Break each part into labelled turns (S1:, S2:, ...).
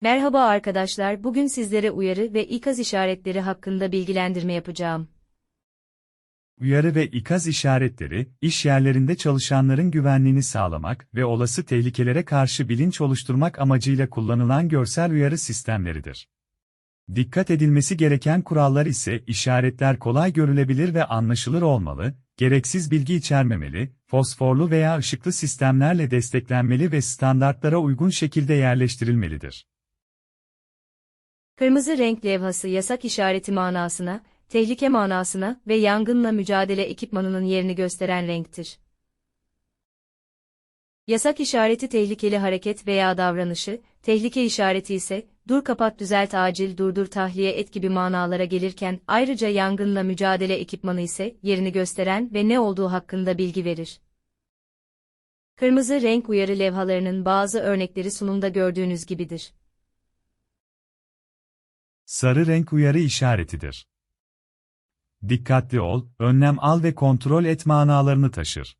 S1: Merhaba arkadaşlar, bugün sizlere uyarı ve ikaz işaretleri hakkında bilgilendirme yapacağım.
S2: Uyarı ve ikaz işaretleri, iş yerlerinde çalışanların güvenliğini sağlamak ve olası tehlikelere karşı bilinç oluşturmak amacıyla kullanılan görsel uyarı sistemleridir. Dikkat edilmesi gereken kurallar ise işaretler kolay görülebilir ve anlaşılır olmalı, gereksiz bilgi içermemeli, fosforlu veya ışıklı sistemlerle desteklenmeli ve standartlara uygun şekilde yerleştirilmelidir.
S1: Kırmızı renk levhası yasak işareti manasına, tehlike manasına ve yangınla mücadele ekipmanının yerini gösteren renktir. Yasak işareti tehlikeli hareket veya davranışı, tehlike işareti ise dur kapat düzelt acil durdur tahliye et gibi manalara gelirken ayrıca yangınla mücadele ekipmanı ise yerini gösteren ve ne olduğu hakkında bilgi verir. Kırmızı renk uyarı levhalarının bazı örnekleri sunumda gördüğünüz gibidir.
S2: Sarı renk uyarı işaretidir. Dikkatli ol, önlem al ve kontrol et manalarını taşır.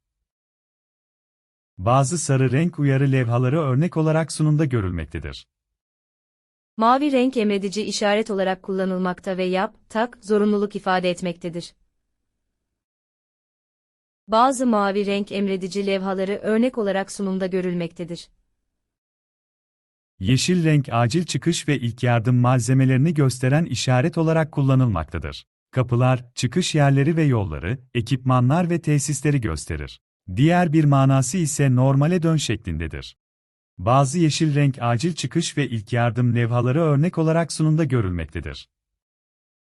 S2: Bazı sarı renk uyarı levhaları örnek olarak sunumda görülmektedir.
S1: Mavi renk emredici işaret olarak kullanılmakta ve yap, tak, zorunluluk ifade etmektedir. Bazı mavi renk emredici levhaları örnek olarak sunumda görülmektedir.
S2: Yeşil renk acil çıkış ve ilk yardım malzemelerini gösteren işaret olarak kullanılmaktadır. Kapılar, çıkış yerleri ve yolları, ekipmanlar ve tesisleri gösterir. Diğer bir manası ise normale dön şeklindedir. Bazı yeşil renk acil çıkış ve ilk yardım levhaları örnek olarak sunumda görülmektedir.